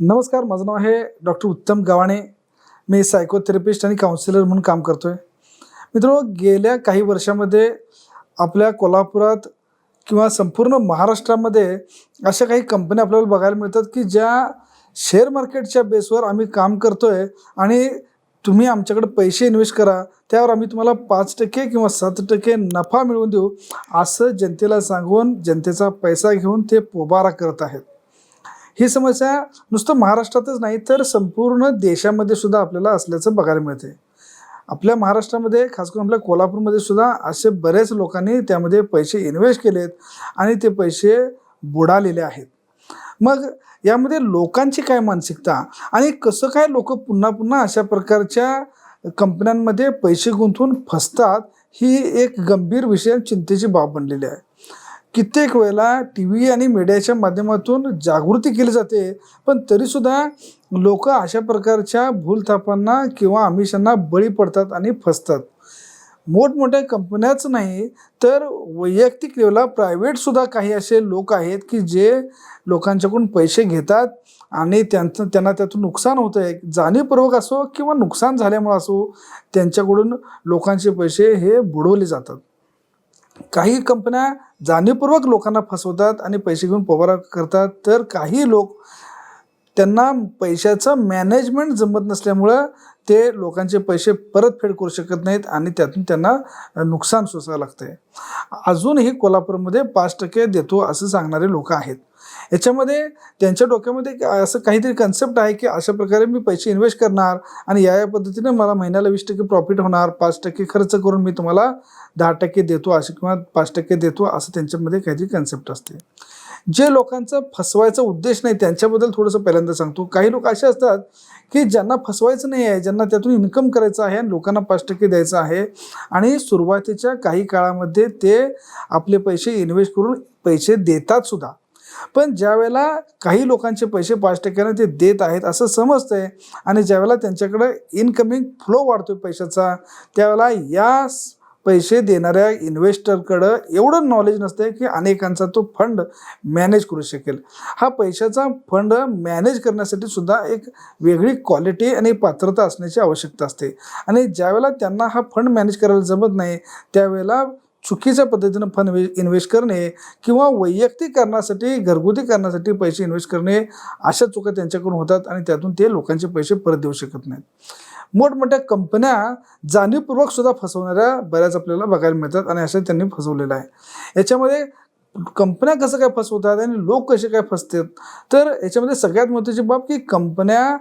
नमस्कार माझं नाव आहे डॉक्टर उत्तम गवाणे मी सायकोथेरपिस्ट आणि काउन्सिलर म्हणून काम करतो आहे मित्र गेल्या काही वर्षामध्ये आपल्या कोल्हापुरात किंवा संपूर्ण महाराष्ट्रामध्ये अशा काही कंपन्या आपल्याला बघायला मिळतात की ज्या शेअर मार्केटच्या बेसवर आम्ही काम करतो आहे आणि तुम्ही आमच्याकडे पैसे इन्व्हेस्ट करा त्यावर आम्ही तुम्हाला पाच टक्के किंवा सात टक्के नफा मिळवून देऊ असं जनतेला सांगून जनतेचा पैसा घेऊन ते पोबारा करत आहेत. ही समस्या नुसतं महाराष्ट्रातच नाही तर संपूर्ण देशामध्ये सुद्धा आपल्याला असल्याचं बघायला मिळते आपल्या महाराष्ट्रामध्ये खास करून आपल्या कोल्हापूरमध्ये सुद्धा असे बरेच लोकांनी त्यामध्ये पैसे इन्व्हेस्ट केलेत आणि ते पैसे बुडालेले आहेत. मग यामध्ये लोकांची काय मानसिकता आणि कसं काय लोक पुन्हा पुन्हा अशा प्रकारच्या कंपन्यांमध्ये पैसे गुंतवून फसतात ही एक गंभीर विषय चिंतेची बाब बनलेली आहे. कित्येक वेळेला टी व्ही आणि मीडियाच्या माध्यमातून जागृती केली जाते. पण तरीसुद्धा लोक अशा प्रकारच्या भूलथापांना किंवा आमिषांना बळी पडतात आणि फसतात. मोठमोठ्या कंपन्याच नाही तर वैयक्तिक लेवला प्रायव्हेटसुद्धा काही असे लोक आहेत की जे लोकांच्याकडून पैसे घेतात आणि त्यांचं त्यांना त्यातून नुकसान होतं आहे. जाणीवपूर्वक असो किंवा नुकसान झाल्यामुळं असो त्यांच्याकडून लोकांचे पैसे हे बुडवले जातात. काही कंपन्या जाणीवपूर्वक लोकांना फसवतात आणि पैसे घेऊन पोबारा करतात तर काही लोक त्यांना पैशाचं मॅनेजमेंट जमत नसल्यामुळं ते लोकांचे पैसे परतफेड करू शकत नाहीत आणि त्यातून त्यांना नुकसान सोसावं लागतं आहे अजूनही कोल्हापूरमध्ये पाच टक्के देतो असं सांगणारे लोक आहेत. याच्यामध्ये त्यांच्या डोक्यामध्ये असं काहीतरी कन्सेप्ट आहे की अशा प्रकारे मी पैसे इन्व्हेस्ट करणार आणि या या पद्धतीने मला महिन्याला वीस टक्के प्रॉफिट होणार पाच टक्के खर्च करून मी तुम्हाला दहा टक्के देतो असे किंवा पाच टक्के देतो असं त्यांच्यामध्ये काहीतरी कन्सेप्ट असते. जे लोकांचा फसवायचा उद्देश नाही त्यांच्याबद्दल थोडंसं पहिल्यांदा सांगतो. काही लोक असे असतात की ज्यांना फसवायचं नाही आहे ज्यांना त्यातून इन्कम करायचं आहे आणि लोकांना पाच टक्के द्यायचं आहे आणि सुरुवातीच्या काही काळामध्ये ते आपले पैसे इन्व्हेस्ट करून पैसे देतात सुद्धा. पण ज्यावेळेला काही लोकांचे पैसे पाच टक्क्यानं ते देत आहेत असं समजतंय आणि ज्यावेळेला त्यांच्याकडं इनकमिंग फ्लो वाढतोय पैशाचा त्यावेळेला या पैसे देणाऱ्या इन्व्हेस्टरकडं एवढं नॉलेज नसतं की अनेकांचा तो फंड मॅनेज करू शकेल. हा पैशाचा फंड मॅनेज करण्यासाठी सुद्धा एक वेगळी क्वालिटी आणि पात्रता असण्याची आवश्यकता असते. आणि ज्यावेळेला त्यांना हा फंड मॅनेज करायला जमत नाही त्यावेळेला चुकीच्या पद्धतीनं फंड इन्व्हेस्ट करणे किंवा वैयक्तिक कारणासाठी घरगुती कारणासाठी पैसे इन्व्हेस्ट करणे अशा चुका त्यांच्याकडून होतात आणि त्यातून ते लोकांचे पैसे परत देऊ शकत नाहीत. मोठमोठ्या कंपन्या जाणीवपूर्वक सुद्धा फसवणाऱ्या बऱ्याच आपल्याला बघायला मिळतात आणि अशा त्यांनी फसवलेलं आहे याच्यामध्ये कंपन्या कसं काय फसवतात आणि लोक कसे काय फसतात? तर याच्यामध्ये सगळ्यात महत्त्वाची बाब की कंपन्या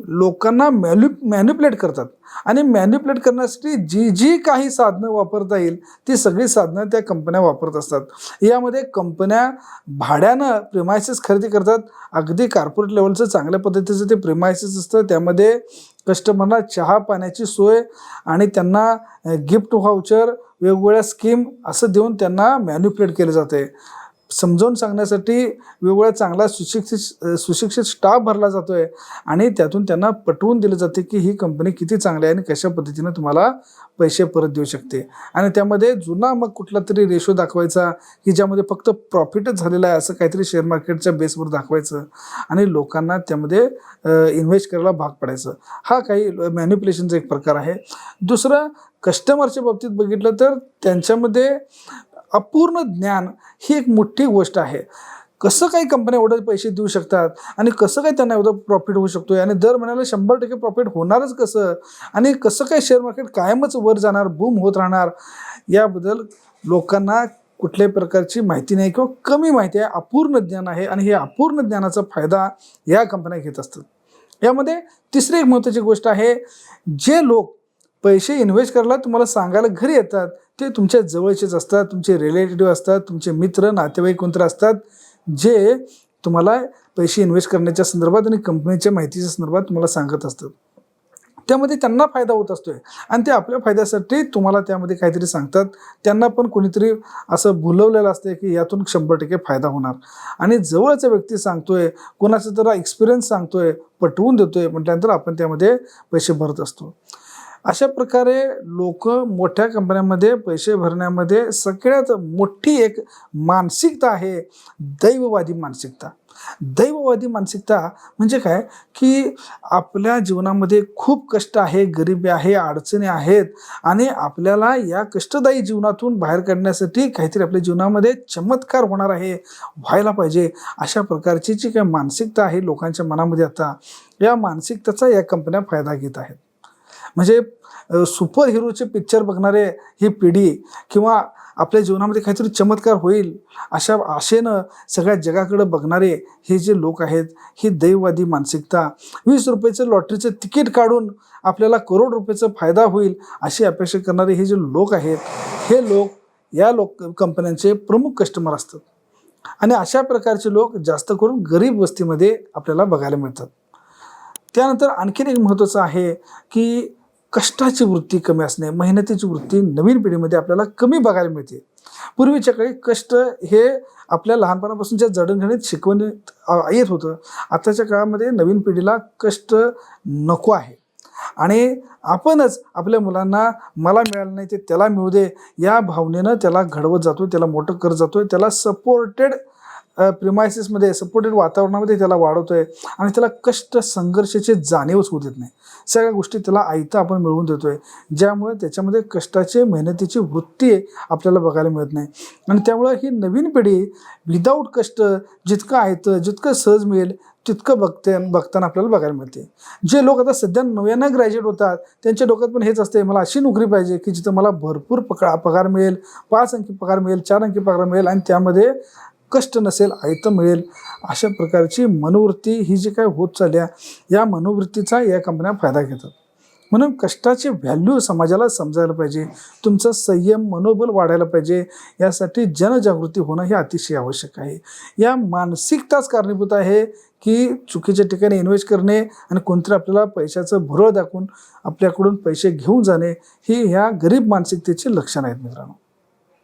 लोकांना मॅन्यु मॅन्युप्लेट करतात. आणि मॅन्युप्लेट करण्यासाठी जी जी काही साधनं वापरता येईल ती सगळी साधनं त्या कंपन्या वापरत असतात. यामध्ये कंपन्या भाड्यानं प्रिमायसेस खरेदी करतात. अगदी कार्पोरेट लेवलचं चांगल्या पद्धतीचं ते प्रिमायसेस असतं. त्यामध्ये कस्टमरला चहा पाण्याची सोय आणि त्यांना eh, गिफ्ट व्हाउचर वेगवेगळ्या स्कीम असं देऊन त्यांना मॅन्युप्लेट केलं जाते समजावून सांगण्यासाठी वेगवेगळा चांगला सुशिक्षित सुशिक्षित स्टाफ भरला जातो आहे आणि त्यातून त्यांना पटवून दिलं जाते की ही कंपनी किती चांगली आहे आणि कशा पद्धतीनं तुम्हाला पैसे परत देऊ शकते. आणि त्यामध्ये जुना मग कुठला तरी रेशो दाखवायचा की ज्यामध्ये फक्त प्रॉफिटच झालेला आहे असं काहीतरी शेअर मार्केटच्या बेसवर दाखवायचं. आणि लोकांना त्यामध्ये इन्व्हेस्ट करायला भाग पडायचं. हा काही मॅन्युप्युलेशनचा एक प्रकार आहे. दुसरं कस्टमरच्या बाबतीत बघितलं तर त्यांच्यामध्ये अपूर्ण ज्ञान ही एक मोठी गोष्ट आहे. कसं काही कंपन्या एवढं पैसे देऊ शकतात? आणि कसं काय त्यांना एवढं प्रॉफिट होऊ शकतो आणि दर महिन्याला शंभर टक्के प्रॉफिट होणारच कसं? आणि कसं काय शेअर मार्केट कायमच वर जाणार बूम होत राहणार? याबद्दल लोकांना कुठल्याही प्रकारची माहिती नाही किंवा कमी माहिती आहे अपूर्ण ज्ञान आहे आणि हे अपूर्ण ज्ञानाचा फायदा या कंपन्या घेत असतात. यामध्ये तिसरी एक महत्त्वाची गोष्ट आहे जे लोक पैसे इन्व्हेस्ट करायला तुम्हाला सांगायला घरी येतात ते तुमच्या जवळचेच असतात तुमचे रिलेटिव्ह असतात तुमचे मित्र नातेवाईक कोणतरी असतात जे तुम्हाला पैसे इन्व्हेस्ट करण्याच्या संदर्भात आणि कंपनीच्या माहितीच्या संदर्भात तुम्हाला सांगत असतात. त्यामध्ये त्यांना फायदा होत असतोय. आणि ते आपल्या फायद्यासाठी तुम्हाला त्यामध्ये काहीतरी सांगतात. त्यांना पण कोणीतरी असं भुलवलेलं असतं की यातून शंभर टक्के फायदा होणार. आणि जवळचा व्यक्ती सांगतोय कोणाचा तर एक्सपिरियन्स सांगतोय पटवून देतोय म्हटल्यानंतर आपण त्यामध्ये पैसे भरत असतो. अशा प्रकारे लोक मोठ्या कंपन्यांमध्ये पैसे भरण्यामध्ये सगळ्यात मोठी एक मानसिकता आहे दैववादी मानसिकता. दैववादी मानसिकता म्हणजे काय? की आपल्या जीवनामध्ये खूप कष्ट आहे गरिबी आहे अडचणी आहेत आणि आपल्याला या कष्टदायी जीवनातून बाहेर काढण्यासाठी काहीतरी आपल्या जीवनामध्ये चमत्कार होणार आहे व्हायला पाहिजे अशा प्रकारची जी काही मानसिकता आहे लोकांच्या मनामध्ये आता या मानसिकतेचा या कंपन्या फायदा घेत आहेत. म्हणजे सुपर हिरोचे पिक्चर बघणारे ही पिढी किंवा आपल्या जीवनामध्ये काहीतरी चमत्कार होईल अशा आशेनं सगळ्या जगाकडे बघणारे हे जे लोक आहेत ही दैववादी मानसिकता वीस रुपयाचं लॉटरीचं तिकीट काढून आपल्याला करोड रुपयाचा फायदा होईल अशी अपेक्षा करणारे हे जे लोक आहेत हे लोक या लोक कंपन्यांचे प्रमुख कस्टमर असतात. आणि अशा प्रकारचे लोक जास्त करून गरीब वस्तीमध्ये आपल्याला बघायला मिळतात. त्यानंतर आणखीन एक महत्त्वाचं आहे की कष्टाची वृत्ती कमी असणे मेहनतीची वृत्ती नवीन पिढीमध्ये आपल्याला कमी बघायला मिळते. पूर्वीच्या काळी कष्ट हे आपल्या लहानपणापासूनच्या जडणघडणीत शिकवण्यात येत होतं. आताच्या काळामध्ये नवीन पिढीला कष्ट नको आहे. आणि आपणच आपल्या मुलांना मला मिळालं नाही ते त्याला मिळू दे या भावनेनं त्याला घडवत जातो त्याला मोठं करत जातो त्याला सपोर्टेड प्रिमायसिसमध्ये सपोर्टेड वातावरणामध्ये त्याला वाढवतोय आणि त्याला कष्ट संघर्षाची जाणीवच होऊ देत नाही. सगळ्या गोष्टी त्याला आयता आपण मिळवून देतोय. ज्यामुळे त्याच्यामध्ये कष्टाची मेहनतीची वृत्ती आपल्याला बघायला मिळत नाही. आणि त्यामुळं ही नवीन पिढी विदाऊट कष्ट जितकं आयतं जितकं सहज मिळेल तितकं बघते बघताना आपल्याला बघायला मिळते. जे लोक आता सध्या नव्यानं ग्रॅज्युएट होतात त्यांच्या डोक्यात पण हेच असते मला अशी नोकरी पाहिजे की जिथं मला भरपूर पका पगार मिळेल पाच अंकी पगार मिळेल चार अंकी पगार मिळेल आणि त्यामध्ये कष्ट नसेल आयतं मिळेल अशा प्रकारची मनोवृत्ती ही जी काय होत चालल्या या मनोवृत्तीचा या कंपन्या फायदा घेतात. म्हणून कष्टाची व्हॅल्यू समाजाला समजायला पाहिजे तुमचं संयम मनोबल वाढायला पाहिजे यासाठी जनजागृती होणं हे अतिशय आवश्यक आहे. या मानसिकताच कारणीभूत आहे की चुकीच्या ठिकाणी इन्व्हेस्ट करणे आणि कोणतरी आपल्याला पैशाचं भुरळ दाखवून आपल्याकडून पैसे घेऊन जाणे ही ह्या गरीब मानसिकतेची लक्षणं आहेत मित्रांनो.